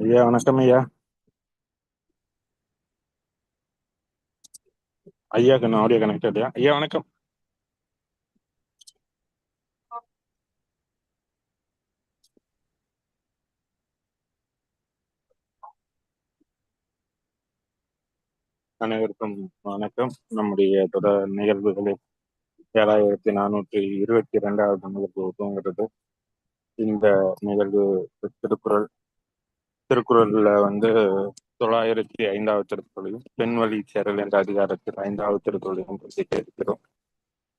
ஐயா வணக்கம் ஐயா. ஐயா கண்ணு ஆடியோ கனெக்ட் ஐயா ஐயா வணக்கம். அனைவருக்கும் வணக்கம். நம்முடைய தொடர் நிகழ்வுகளில் ஏழாயிரத்தி நானூற்றி இருபத்தி இரண்டாவது நிகழ்வு துவங்குறது இந்த நிகழ்வு திருக்குறள் திருக்குறள்ல வந்து தொள்ளாயிரத்தி ஐந்தாவது திருக்குறளையும் பெண் வழி சேரல் என்ற அதிகாரத்தில் ஐந்தாவது திருக்குறளையும் பற்றி இருக்கிறோம்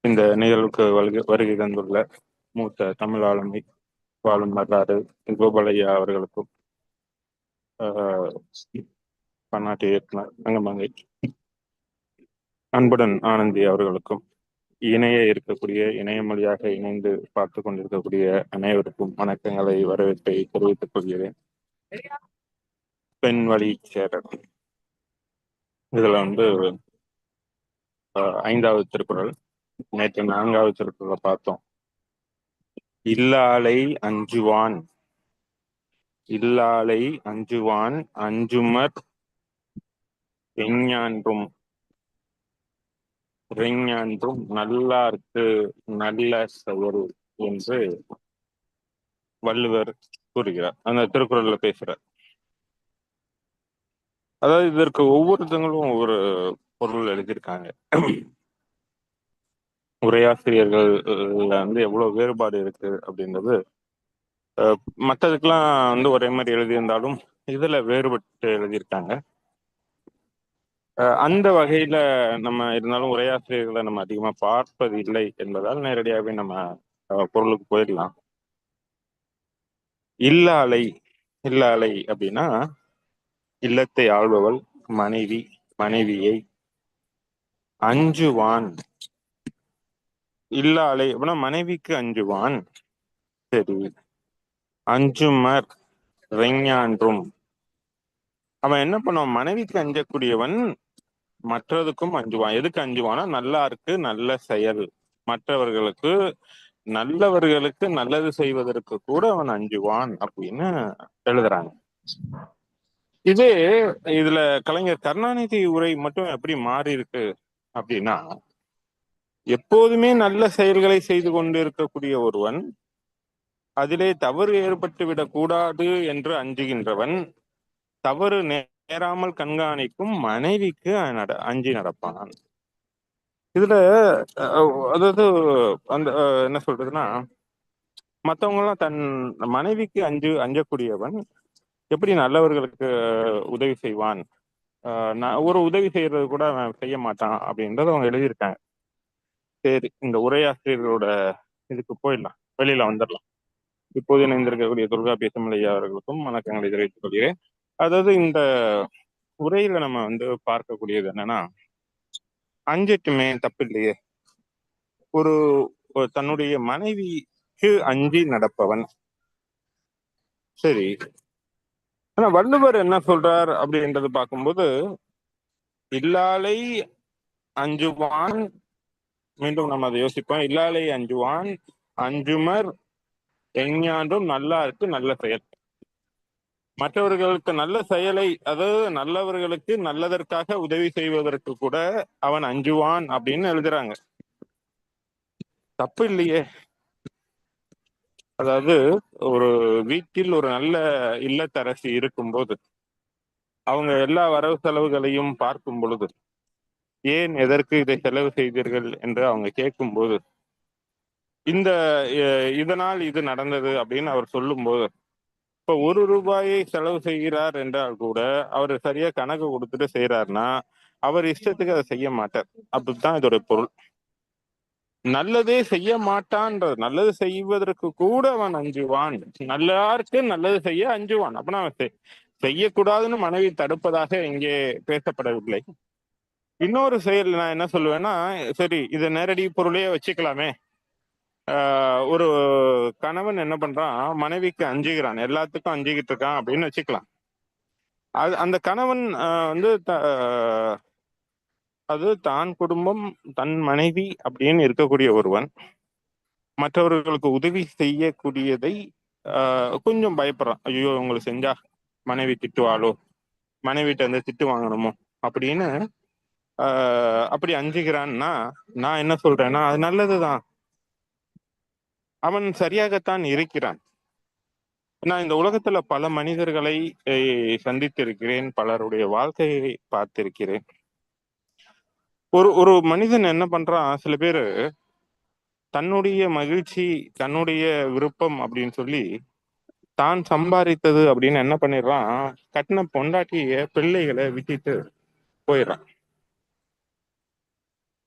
இந்த நிகழ்வுக்கு வருகை வருகை தந்துள்ள மூத்த தமிழ் ஆளுமை வாழும் வரலாறு கோபாலையா அவர்களுக்கும் ஆஹ், பன்னாட்டு இயக்குனர் அங்கமங்கை அன்புடன் ஆனந்தி அவர்களுக்கும் இணைய இருக்கக்கூடிய இணைய மொழியாக இணைந்து பார்த்து கொண்டிருக்கக்கூடிய அனைவருக்கும் வணக்கங்களை வரவேற்பை தெரிவித்துக் கொள்கிறேன். பெண் வழி சேரர் இதுல வந்து ஐந்தாவது திருக்குறள் நேற்று நான்காவது திருக்குறளை பார்த்தோம். இல்லாலை அஞ்சுவான். இல்லாலை அஞ்சுவான் அஞ்சுமர் எஞ்ஞான்றும் இறைஞான்றும் நல்லார்க்கு நல்ல செயல் என்று வள்ளுவர் கூறுகிறார். அந்த திருக்குறள்ல பேசுறார். அதாவது இதற்கு ஒவ்வொருத்தங்களும் ஒவ்வொரு பொருள் எழுதியிருக்காங்க. உரையாசிரியர்கள்ல வந்து எவ்வளவு வேறுபாடு இருக்கு அப்படின்றது மற்றதுக்கெல்லாம் மத்ததுக்கெல்லாம் வந்து ஒரே மாதிரி எழுதியிருந்தாலும் இதுல வேறுபட்டு எழுதியிருக்காங்க. அஹ், அந்த வகையில நம்ம இருந்தாலும் உரையாசிரியர்களை நம்ம அதிகமா பார்ப்பது இல்லை என்பதால் நேரடியாகவே நம்ம அஹ், பொருளுக்கு போயிடலாம். இல்லாலை இல்லாலை அப்படின்னா இல்லத்தை ஆள்பவள் மனைவி மனைவியை. அஞ்சுவான். இல்லாலை அப்படின்னா மனைவிக்கு அஞ்சுவான். சரி. அஞ்சுமர் ரெஞ்ஞான்றும். அவன் என்ன பண்ணுவான்? மனைவிக்கு அஞ்சக்கூடியவன் மற்றதுக்கும் அஞ்சுவான். எதுக்கு அஞ்சுவானா நல்லா இருக்கு நல்ல செயல். மற்றவர்களுக்கு நல்லவர்களுக்கு நல்லது செய்வதற்கு கூட அவன் அஞ்சுவான் அப்படின்னு எழுதுறாங்க. இது இதுல கலைஞர் கருணாநிதி உரை மட்டும் எப்படி மாறி இருக்கு அப்படின்னா எப்போதுமே நல்ல செயல்களை செய்து கொண்டு இருக்கக்கூடிய ஒருவன் அதிலே தவறு ஏற்பட்டு விடக்கூடாது என்று அஞ்சுகின்றவன் தவறு நேராமல் கண்காணிக்கும் மனைவிக்கு அஞ்சி நடப்பான். இதுல அதாவது அந்த என்ன சொல்றதுன்னா மத்தவங்க எல்லாம் தன் மனைவிக்கு அஞ்சு அஞ்சக்கூடியவன் எப்படி நல்லவர்களுக்கு உதவி செய்வான்? நான் ஒரு உதவி செய்யறது கூட அவன் செய்ய மாட்டான் அப்படின்றத அவங்க எழுதியிருக்காங்க. சரி இந்த உரையாசிரியர்களோட இதுக்கு போயிடலாம். வெளியில வந்துடலாம். இப்போது இணைந்திருக்கக்கூடிய துர்கா பேசமலையா அவர்களுக்கும் வணக்கங்களை தெரிவித்துக் கொள்கிறேன். அதாவது இந்த உரையில நம்ம வந்து பார்க்கக்கூடியது என்னன்னா அஞ்சட்டுமே தப்பு இல்லையே ஒரு ஒரு தன்னுடைய மனைவிக்கு அஞ்சி நடப்பவன். சரி. ஆனா வள்ளுவர் என்ன சொல்றார் அப்படின்றது பார்க்கும்போது இல்லாலை அஞ்சுவான். மீண்டும் நம்ம அதை யோசிப்போம். இல்லாலை அஞ்சுவான் அஞ்சுமர் எஞ்ஞான்றும் நல்லா இருக்கு நல்ல செயல். மற்றவர்களுக்கு நல்ல செயலை அதாவது நல்லவர்களுக்கு நல்லதற்காக உதவி செய்வதற்கு கூட அவன் அஞ்சுவான் அப்படின்னு எழுதுறாங்க. தப்பு இல்லையே. அதாவது ஒரு வீட்டில் ஒரு நல்ல இல்லத்தரசி இருக்கும்போது அவங்க எல்லா வரவு செலவுகளையும் பார்க்கும் பொழுது ஏன் எதற்கு இதை செலவு செய்தீர்கள் என்று அவங்க கேட்கும்போது இந்த இதனால் இது நடந்தது அப்படின்னு அவர் சொல்லும்போது இப்ப ஒரு ரூபாயை செலவு செய்கிறார் என்றால் கூட அவர் சரியா கணக்கு கொடுத்துட்டு செய்யறாருன்னா அவர் இஷ்டத்துக்கு அதை செய்ய மாட்டார். அப்படித்தான் இதோட பொருள். நல்லதே செய்ய மாட்டான்றது. நல்லது செய்வதற்கு கூட அவன் அஞ்சுவான். நல்லாருக்கு நல்லது செய்ய அஞ்சுவான். அப்படின்னா அவன் செய்- செய்யக்கூடாதுன்னு மனைவி தடுப்பதாக இங்கே பேசப்படவில்லை. இன்னொரு செயல் நான் என்ன சொல்லுவேன்னா சரி இதை நேரடி பொருளையே வச்சுக்கலாமே. ஒரு கணவன் என்ன பண்றான்? மனைவிக்கு அஞ்சுகிறான். எல்லாத்துக்கும் அஞ்சுகிட்டு இருக்கான் அப்படின்னு வச்சுக்கலாம். அது அந்த கணவன் வந்து த- ஆஹ் அது தான் குடும்பம் தன் மனைவி அப்படின்னு இருக்கக்கூடிய ஒருவன். மற்றவர்களுக்கு உதவி செய்யக்கூடியதை ஆஹ் கொஞ்சம் பயப்படுறான். ஐயோ உங்களுக்கு செஞ்சா மனைவி திட்டுவாளோ? மனைவிட்ட வந்து திட்டு வாங்கணுமோ? அப்படின்னு ஆஹ் அப்படி அஞ்சுகிறான்னா நான் என்ன சொல்றேன்னா அது நல்லதுதான். அவன் சரியாகத்தான் இருக்கிறான். நான் இந்த உலகத்துல பல மனிதர்களை சந்தித்திருக்கிறேன் பலருடைய வாழ்க்கையை பார்த்திருக்கிறேன். ஒரு ஒரு மனிதன் என்ன பண்றான்? சில பேரு தன்னுடைய மகிழ்ச்சி தன்னுடைய விருப்பம் அப்படின்னு சொல்லி தான் சம்பாதித்தது அப்படின்னு என்ன பண்ணிடுறான்? கட்டின பொண்டாட்டிய பிள்ளைகளை விட்டுட்டு போயிடுறான்.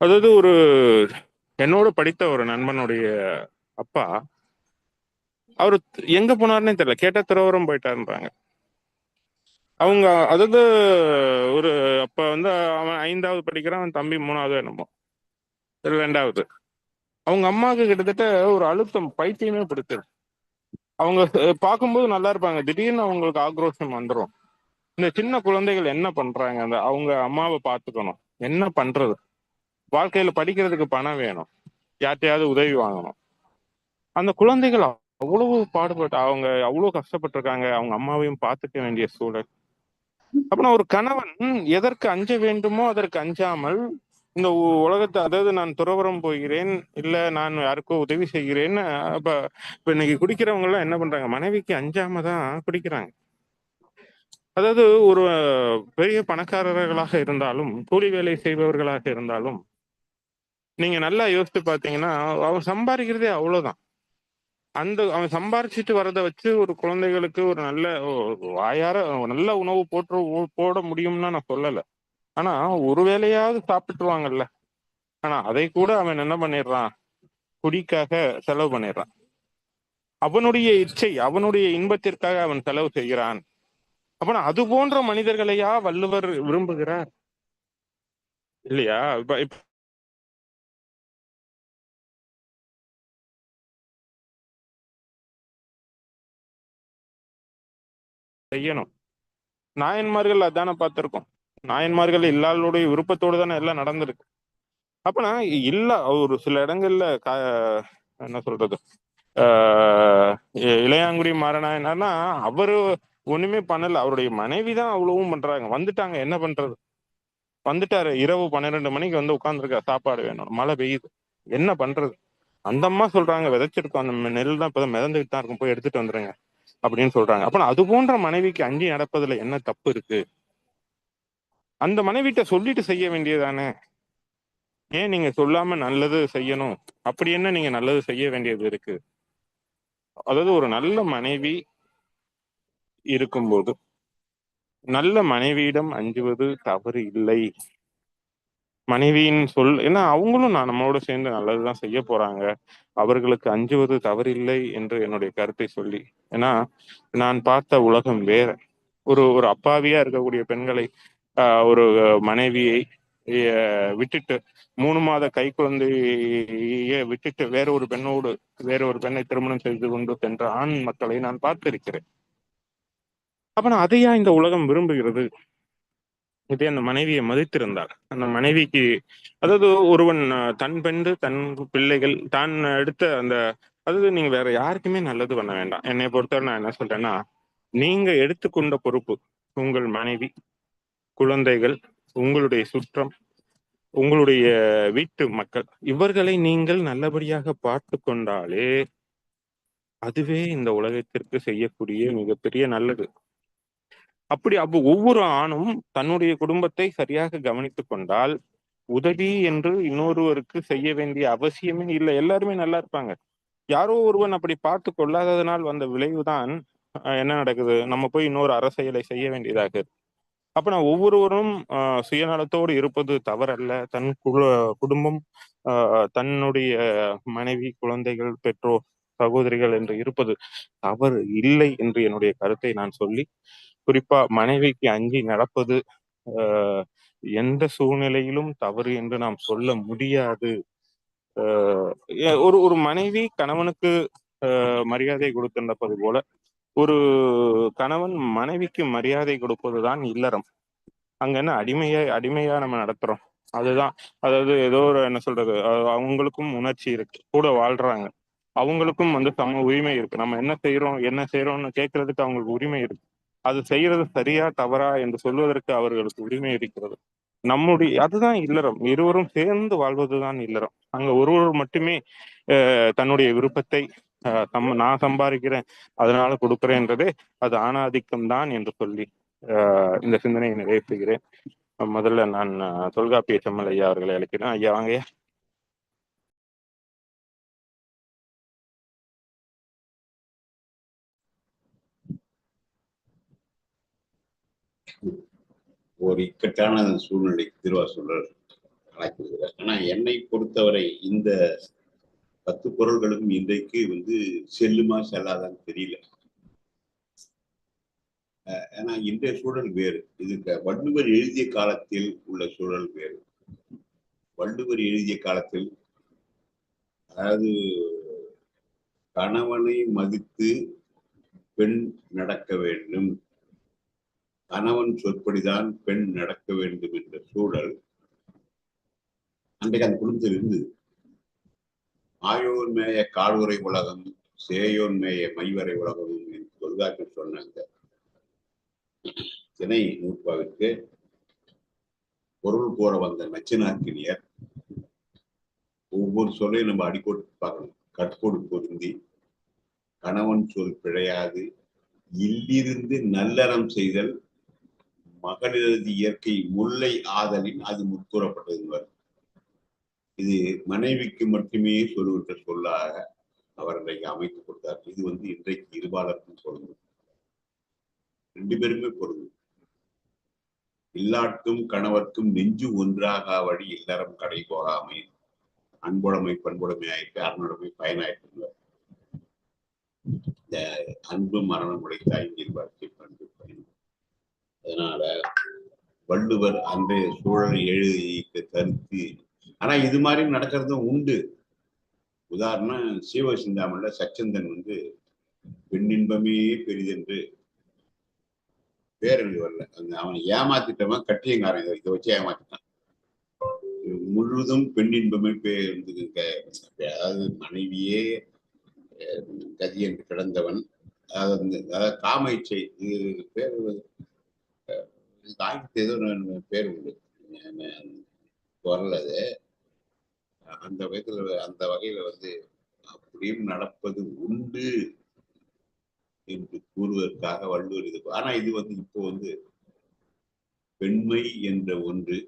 அதாவது ஒரு என்னோட படித்த ஒரு நண்பனுடைய அப்பா அவரு எங்க போனாருன்னே தெரியல. கேட்ட துறவரம் போயிட்டாருன்றாங்க. அவங்க அதாவது ஒரு அப்ப வந்து அவன் ஐந்தாவது படிக்கிறான் அவன் தம்பி மூணாவது என்னமோ. ரெண்டாவது. அவங்க அம்மாவுக்கு கிட்டத்தட்ட ஒரு அழுத்தம் பைத்தியமே பிடிச்சிரு. அவங்க பார்க்கும்போது நல்லா இருப்பாங்க. திடீர்னு அவங்களுக்கு ஆக்ரோஷம் வந்துடும் இந்த சின்ன குழந்தைகள் என்ன பண்றாங்க? அந்த அவங்க அம்மாவை பார்த்துக்கணும். என்ன பண்றது? வாழ்க்கையில படிக்கிறதுக்கு பணம் வேணும். யார்ட்டையாவது உதவி வாங்கணும். அந்த குழந்தைகள் அவ்வளவு பாடுபட்டு அவங்க அவ்வளவு கஷ்டப்பட்டிருக்காங்க. அவங்க அம்மாவையும் பார்த்துக்க வேண்டிய சூழல். அப்புறம் ஒரு கணவன் எதற்கு அஞ்ச வேண்டுமோ அதற்கு அஞ்சாமல் இந்த உலகத்தை அதாவது நான் துறவரம் போகிறேன் இல்ல நான் யாருக்கோ உதவி செய்கிறேன்னு அப்ப இப்ப இன்னைக்கு குடிக்கிறவங்க எல்லாம் என்ன பண்றாங்க? மனைவிக்கு அஞ்சாம தான் குடிக்கிறாங்க. அதாவது ஒரு பெரிய பணக்காரர்களாக இருந்தாலும் கூலி வேலை செய்பவர்களாக இருந்தாலும் நீங்க நல்லா யோசித்து பார்த்தீங்கன்னா அவர் சம்பாதிக்கிறதே அவ்வளவுதான். அந்த அவன் சம்பாரிச்சிட்டு வரதை வச்சு ஒரு குழந்தைகளுக்கு ஒரு நல்ல ஓ- வாயார நல்ல உணவு போட்டு போட முடியும்னா நான் சொல்லல. ஆனா ஒரு வேலையாவது சாப்பிட்டுருவாங்கல்ல. ஆனா அதை கூட அவன் என்ன பண்ணிடுறான்? குடிக்காக செலவு பண்ணிடுறான். அவனுடைய இச்சை அவனுடைய இன்பத்திற்காக அவன் செலவு செய்கிறான். அப்பனா அது போன்ற மனிதர்களையா வள்ளுவர் விரும்புகிறார்? இல்லையா? இப்ப செய்யணும். நாயன்மார்கள் அதானே பார்த்துருக்கோம். நாயன்மார்கள் எல்லாருடைய விருப்பத்தோடு தானே எல்லாம் நடந்திருக்கு. அப்பனா இல்ல ஒரு சில இடங்கள்ல கா- என்ன சொல்றது ஆஹ் இ- இளையாங்குடி மாறனாயனா அவரு ஒண்ணுமே பண்ணல. அவருடைய மனைவி தான் அவ்வளவும் பண்றாங்க. வந்துட்டாங்க. என்ன பண்றது? வந்துட்டாரு. இரவு பன்னிரெண்டு மணிக்கு வந்து உட்கார்ந்துருக்கா சாப்பாடு வேணும். மழை பெய்யுது. என்ன பண்றது? அந்த அம்மா சொல்றாங்க. விதைச்சிருக்கோம். அந்த நெல் தான் இப்பதான் மிதந்துட்டு தான் இருக்கும். போய் எடுத்துட்டு வந்துருங்க. அப்படின்னு சொல்றாங்க. அப்ப அது போன்ற மனைவிக்கு அஞ்சி நடப்பதுல என்ன தப்பு இருக்கு? அந்த மனைவிட்ட சொல்லிட்டு செய்ய வேண்டியதானே? ஏன் நீங்க சொல்லாம நல்லது செய்யணும்? அப்படி என்ன நீங்க நல்லது செய்ய வேண்டியது இருக்கு? அதாவது ஒரு நல்ல மனைவி இருக்கும்போது நல்ல மனைவியிடம் அஞ்சுவது தவறு இல்லை. மனைவியின் சொல் ஏன்னா அவங்களும் நான் நம்மளோட சேர்ந்து நல்லதுதான் செய்ய போறாங்க. அவர்களுக்கு அஞ்சுவது தவறில்லை என்று என்னுடைய கருத்தை சொல்லி ஏன்னா நான் பார்த்த உலகம் வேற. ஒரு ஒரு அப்பாவியா இருக்கக்கூடிய பெண்களை ஆஹ், ஒரு மனைவியை விட்டுட்டு மூணு மாத கை குழந்தைய விட்டுட்டு வேற ஒரு பெண்ணோடு வேற ஒரு பெண்ணை திருமணம் செய்து கொண்டு சென்ற ஆண் மக்களை நான் பார்த்திருக்கிறேன். அப்ப நான் அதையா இந்த உலகம் விரும்புகிறது? இதே அந்த மனைவியை மதித்திருந்தார். அந்த மனைவிக்கு அதாவது ஒருவன் தன் பெண்டு தன் பிள்ளைகள் தான் எடுத்த அந்த அதாவது நீங்க வேற யாருக்குமே நல்லது பண்ண வேண்டாம். என்னை பொறுத்தவரை நான் என்ன சொல்றேன்னா நீங்க எடுத்துக்கொண்ட பொறுப்பு உங்கள் மனைவி குழந்தைகள் உங்களுடைய சுற்றம் உங்களுடைய வீட்டு மக்கள். இவர்களை நீங்கள் நல்லபடியாக பார்த்து கொண்டாலே அதுவே இந்த உலகத்திற்கு செய்யக்கூடிய மிகப்பெரிய நல்லது. அப்படி அப்போ ஒவ்வொரு ஆணும் தன்னுடைய குடும்பத்தை சரியாக கவனித்துக் கொண்டால் உதவி என்று இன்னொருவருக்கு செய்ய வேண்டிய அவசியமே இல்லை. எல்லாருமே நல்லா இருப்பாங்க. யாரோ ஒருவன் அப்படி பார்த்து கொள்ளாததனால் வந்த விளைவுதான் என்ன நடக்குது? நம்ம போய் இன்னொரு அரசியலை செய்ய வேண்டியதாக அப்ப நான் ஒவ்வொருவரும் சுயநலத்தோடு இருப்பது தவறல்ல. தன் குடும்பம் தன்னுடைய மனைவி குழந்தைகள் பெற்றோர் சகோதரிகள் என்று இருப்பது தவறு இல்லை என்று என்னுடைய கருத்தை நான் சொல்லி குறிப்பா மனைவிக்கு அஞ்சி நடப்பது ஆஹ் எந்த சூழ்நிலையிலும் தவறு என்று நாம் சொல்ல முடியாது. ஆஹ் ஒரு ஒரு மனைவி கணவனுக்கு ஆஹ் மரியாதை கொடுத்து நடப்பது போல ஒரு கணவன் மனைவிக்கு மரியாதை கொடுப்பதுதான் இல்லறம். அங்க என்ன அடிமையா அடிமையா நம்ம நடத்துறோம். அதுதான். அதாவது ஏதோ ஒரு என்ன சொல்றது அவங்களுக்கும் உணர்ச்சி இருக்கு. கூட வாழ்றாங்க. அவங்களுக்கும் வந்து சம உரிமை இருக்கு. நம்ம என்ன செய்யறோம் என்ன செய்யறோம்னு கேட்கறதுக்கு அவங்களுக்கு உரிமை இருக்கு. அது செய்யறது சரியா தவறா என்று சொல்வதற்கு அவர்களுக்கு உரிமை இருக்கிறது. நம்முடைய அதுதான் இல்லறம். இருவரும் சேர்ந்து வாழ்வதுதான் இல்லறம். அங்க ஒருவர் மட்டுமே தன்னுடைய விருப்பத்தை தம் நான் சம்பாதிக்கிறேன் அதனால கொடுக்குறேன்றதே அது ஆணாதிக்கம் தான் என்று சொல்லி இந்த சிந்தனையை நிறைவு செய்கிறேன் முதல்ல நான் தொல்காப்பிய செம்மல் ஐயா அவர்களை அழைக்கிறேன். ஐயா வாங்க ஒரு இக்கட்டான சூழ்நிலை திருவாசூழல் அழைக்கிறார் ஆனா என்னை பொறுத்தவரை இந்த பத்து பொருள்களும் இன்றைக்கு வந்து செல்லுமா செல்லாதான்னு தெரியல. ஏன்னா இன்றைய சூழல் வேறு. இது வள்ளுவர் எழுதிய காலத்தில் உள்ள சூழல் வேறு. வள்ளுவர் எழுதிய காலத்தில் அதாவது கணவனை மதித்து பெண் நடக்க வேண்டும். கணவன் சொற்படிதான் பெண் நடக்க வேண்டும் என்ற சூழல் அன்றைக்கு அந்த குடும்பத்தில் இருந்தது. ஆயோர் மேய கால்வரை உலகம் சேயோன் மேய மைவரை உலகம் என்று தொல்காப்பி சொன்னாங்க. திணை நூற்பாவிற்கு பொருள் போற வந்த நச்சினார்க்கினியர் ஒவ்வொரு சொல்லையும் நம்ம அடிக்கோட்டு பார்க்கணும். கட்கோடு பொருந்தி கணவன் சொல் பிழையாது இல்லிருந்து நல்லறம் செய்தல் மகளிரது இயற்கை முல்லை ஆதலின் அது முற்கூறப்பட்டது இது மனைவிக்கு மட்டுமே சொல்லுகின்ற சொல்லாக அவர் இன்றைக்கு அமைத்து கொடுத்தார். இது வந்து இன்றைக்கு இருபாலருக்கும் பொருந்தும். ரெண்டு பேருமே பொருந்தும். இல்லாட்டும் கணவர்க்கும் நெஞ்சு ஒன்றாக வழி இல்லறம் கடை போகாமை அன்புடைமை பண்புடைமை ஆயிட்டு அருணுடைமை பயனாயிட்டு இந்த அன்பு மரணம் உடைத்தாய் வாழ்க்கை பண்பு அதனால வள்ளுவர் அன்றைய சூழலை எழுதி கருத்து ஆனா இது மாதிரி நடக்கிறதும் உண்டு. உதாரணம் சீவ சிந்தாமல்ல சச்சந்தன் வந்து பெண்ணின்பமே பெரிதென்று பேரழிவு வரல. அந்த அவனை ஏமாத்திட்டவன் கட்டியங்காரன் இதை வச்சு ஏமாத்திட்டான். முழுதும் பெண்ணின்பமே அதாவது மனைவியே கதி என்று கிடந்தவன். அதாவது காமைச்சை இது பேர் ஆயிரத்தி ஏதோ பேர் உண்டு. வரல அது. அந்த வகையில் அந்த வகையில வந்து அப்படியும் நடப்பது உண்டு என்று கூறுவதற்காக வள்ளுவர் இது. ஆனா இது வந்து இப்போ வந்து பெண்மை என்ற ஒன்று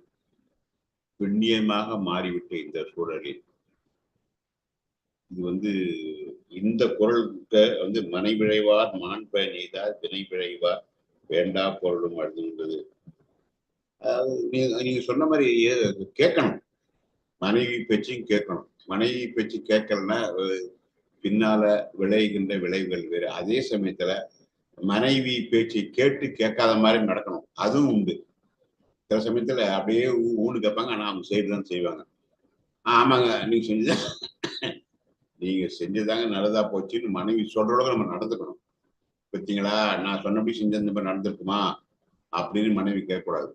பெண்ணியமாக மாறிவிட்ட இந்த சூழலில். இது வந்து இந்த குரலுக்கு வந்து மனைவிழைவார் மாண்ப நெய்தார் வினை விழைவார் வேண்டா பொருளும் அழுதுன்றது நீங்க நீங்க சொன்ன மாதிரி கேட்கணும். மனைவி பேச்சையும் கேட்கணும். மனைவி பேச்சு கேட்கலன்னா பின்னால விளைகின்ற விளைவுகள் வேறு. அதே சமயத்துல மனைவி பேச்சை கேட்டு கேட்காத மாதிரி நடக்கணும். அதுவும் உண்டு. சில சமயத்துல அப்படியே ஊனு கேட்பாங்க. ஆனா அவங்க செய்து தான் செய்வாங்க ஆமாங்க. நீங்க செஞ்சுதான் நீங்க செஞ்சதாங்க நல்லதா போச்சுன்னு மனைவி சொல்ற அளவுக்கு நம்ம நடந்துக்கணும். பார்த்தீங்களா நான் சொன்னபடி செஞ்ச இந்த மாதிரி நடந்திருக்குமா? அப்படின்னு மனைவி கேட்கக்கூடாது.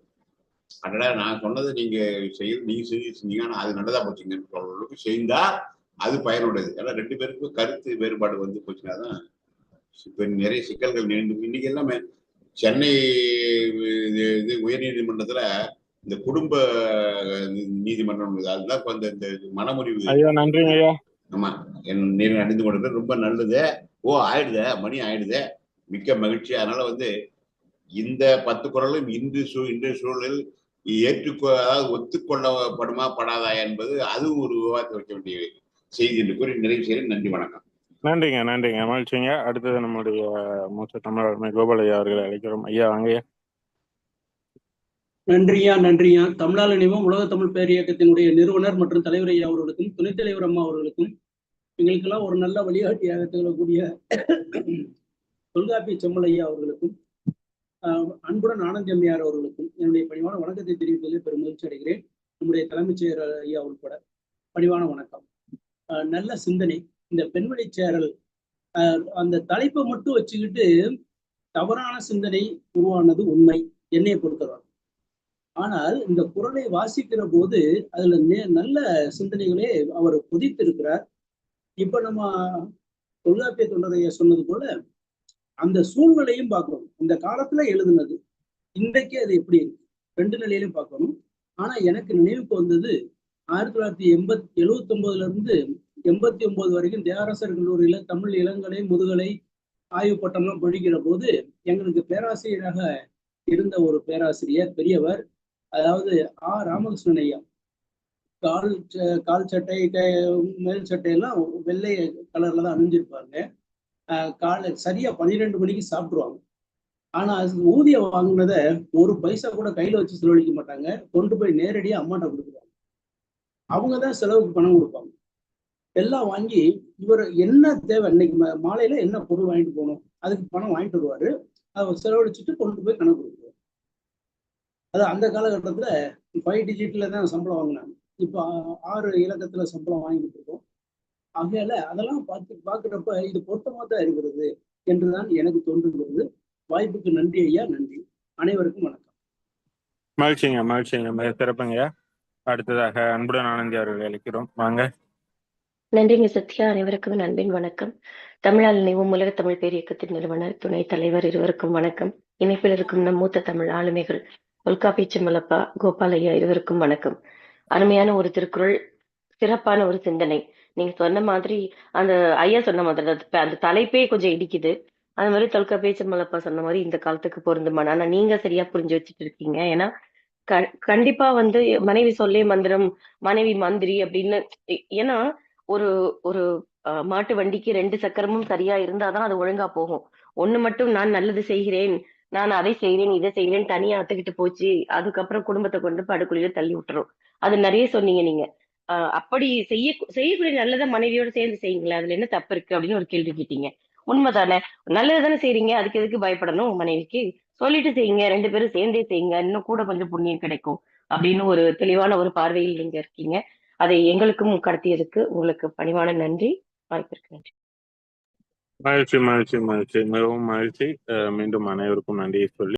அதனால நான் சொன்னதை நீங்க செய்ய நீங்க செஞ்சு செஞ்சீங்க ஆனா அது நல்லதா போச்சுங்கன்னு சொல்ற அளவுக்கு செய்தா அது பயனுடையது ஏன்னா ரெண்டு பேருக்கும் கருத்து வேறுபாடு வந்து போச்சுன்னா தான் இப்போ நிறைய சிக்கல்கள் நீண்டு இன்னைக்கு எல்லாமே சென்னை இது உயர்நீதிமன்றத்துல இந்த குடும்ப நீதிமன்றம் அதுதான் இப்போ இந்த மனமுறிவு. ஐயா நன்றி ஐயா. ஆமா. என் நீர் அணிந்து கொண்டது ரொம்ப நல்லது. ஓ ஆயிடுதே மணி ஆயிடுதே. மிக்க மகிழ்ச்சி. அதனால வந்து இந்த பத்து குரலும் இன்று சூ இன்றைய சூழலில் ஏற்றுக்கொ அதாவது ஒத்துக்கொள்ளப்படுமா படாதா என்பது அதுவும் ஒரு விவாதத்தை வைக்க வேண்டிய செய்தி என்று கூறி நிறைவு செய்கிறேன். நன்றி வணக்கம். நன்றிங்க நன்றிங்க. மகிழ்ச்சிங்க. அடுத்தது நம்முடைய மூத்த தமிழர் கோபாலையா அவர்களை அழைக்கிறோம். ஐயா வாங்கய்யா நன்றியா நன்றியா தமிழால் நினைவும் உலக தமிழ் பேர் இயக்கத்தினுடைய நிறுவனர் மற்றும் தலைவர் ஐயா அவர்களுக்கும் துணைத் தலைவர் அம்மா அவர்களுக்கும் எங்களுக்கெல்லாம் ஒரு நல்ல வழிகாட்டியாக திகழக்கூடிய தொல்காப்பிய செம்மலையா அவர்களுக்கும் அன்புடன் ஆனந்த் அம்மையார் அவர்களுக்கும் என்னுடைய பணிவான வணக்கத்தை தெரிவிப்பதில் பெரும் மகிழ்ச்சி அடைகிறேன். நம்முடைய தலைமைச் செயலர் ஐயா உட்பட பணிவான வணக்கம். நல்ல சிந்தனை. இந்த பெண்வழி சேரல் அந்த தலைப்பை மட்டும் வச்சுக்கிட்டு தவறான சிந்தனை உருவானது உண்மை. என்னை பொறுத்தவரை. ஆனால் இந்த குரலை வாசிக்கிற போது அதுல நல்ல சிந்தனைகளே அவர் புதித்திருக்கிறார் இப்ப நம்ம தொல்காப்பிய தொண்டரைய சொன்னது போல அந்த சூழ்நிலையும் பார்க்கணும். இந்த காலத்துல எழுதுனது. இன்றைக்கு அது எப்படி இருக்கு? ரெண்டு நிலையிலும் பார்க்கணும். ஆனா எனக்கு நினைவுக்கு வந்தது ஆயிரத்தி தொள்ளாயிரத்தி எண்பத் எழுவத்தி ஒன்பதுல இருந்து எண்பத்தி ஒன்பது வரைக்கும் தேவரசர் கல்லூரியில தமிழ் இளங்கலை முதுகலை ஆய்வு பட்டம்லாம் படிக்கிற போது எங்களுக்கு பேராசிரியராக இருந்த ஒரு பேராசிரியர் பெரியவர் அதாவது ஆ. ராமகிருஷ்ணன் ஐயா. கால் கால் சட்டை க- மேல் சட்டையெல்லாம் வெள்ளை கலர்ல தான் அணிஞ்சிருப்பாங்க காலை சரியா பன்னிரெண்டு மணிக்கு சாப்பிடுவாங்க ஆனா அது ஊதியம் வாங்கினதை ஒரு பைசா கூட கையில வச்சு செலவழிக்க மாட்டாங்க. கொண்டு போய் நேரடியா அம்மாட்ட கொடுக்குறாங்க அவங்க தான் செலவுக்கு பணம் கொடுப்பாங்க. எல்லாம் வாங்கி இவர் என்ன தேவை? இன்னைக்கு மா- மாலையில என்ன பொருள் வாங்கிட்டு போகணும்? அதுக்கு பணம் வாங்கிட்டு வருவாரு. அதை செலவழிச்சுட்டு கொண்டு போய் கணக்கு கொடுக்குறாரு அது அந்த காலகட்டத்துல ஃபைவ் டிஜிட்ல தான் சம்பளம் வாங்கினாங்க. இப்போ ஆறு இலக்கத்துல சம்பளம் வாங்கிட்டு இருக்கோம். ஆகையால அதெல்லாம் பார்த்து பார்க்குறப்ப இது பொருத்தமாக தான் இருக்கிறது என்றுதான் எனக்கு தோன்றுகிறது. வாய்ப்புக்கு நன்றி ஐயா நன்றி. அனைவருக்கும் வணக்கம். மகிழ்ச்சிங்க மகிழ்ச்சிங்க. மிக சிறப்புங்க. அடுத்ததாக அன்புடன் ஆனந்தி அவர்கள் அழைக்கிறோம். வாங்க. நன்றிங்க சத்யா. அனைவருக்கும் அன்பின் வணக்கம். தமிழால் நினைவும் உலக தமிழ் பேர் இயக்கத்தின் நிறுவனர் துணைத் தலைவர் இருவருக்கும் வணக்கம். இணைப்பில் இருக்கும் நம் மூத்த தமிழ் ஆளுமைகள் தொல்காப்பி செம்மலப்பா கோபால் ஐயா இருவருக்கும் வணக்கம். அருமையான ஒரு திருக்குறள் சிறப்பான ஒரு சிந்தனை. நீங்க சொன்ன மாதிரி அந்த ஐயா சொன்ன மாதிரி அந்த தலைப்பே கொஞ்சம் இடிக்குது. அது மாதிரி தொல்கா பேச்சு மலப்பா சொன்ன மாதிரி இந்த காலத்துக்கு பொருந்துமான ஆனா நீங்க சரியா புரிஞ்சு வச்சுட்டு இருக்கீங்க. ஏன்னா க- கண்டிப்பா வந்து மனைவி சொல்லே மந்திரம் மனைவி மந்திரி அப்படின்னு ஏன்னா ஒரு ஒரு மாட்டு வண்டிக்கு ரெண்டு சக்கரமும் சரியா இருந்தாதான் அது ஒழுங்கா போகும். ஒண்ணு மட்டும் நான் நல்லது செய்கிறேன் நான் அதை செய்கிறேன் இதை செய்கிறேன் தனியா அத்துக்கிட்டு போச்சு அதுக்கப்புறம் குடும்பத்தை கொண்டு படுக்குழியில தள்ளி விட்டுரும். அது நிறைய சொன்னீங்க நீங்க. அப்படி செய்ய செய்யக்கூடிய நல்லதை மனைவியோட சேர்ந்து செய்யுங்களேன். அதுல என்ன தப்பு இருக்கு அப்படின்னு ஒரு கேள்வி கேட்டீங்க. உண்மைதானே? நல்லது தானே செய்றீங்க. அதுக்கு எதுக்கு பயப்படணும்? மனைவிக்கு சொல்லிட்டு செய்யுங்க. ரெண்டு பேரும் சேர்ந்தே செய்யுங்க. இன்னும் கூட கொஞ்சம் புண்ணியம் கிடைக்கும் அப்படின்னு ஒரு தெளிவான ஒரு பார்வையில் நீங்க இருக்கீங்க. அதை எங்களுக்கும் கடத்தியதுக்கு உங்களுக்கு பணிவான நன்றி. வாய்ப்பிற்கு நன்றி. மகிழ்ச்சி மகிழ்ச்சி மகிழ்ச்சி. மிகவும் மகிழ்ச்சி. மீண்டும் அனைவருக்கும் நன்றியை சொல்லி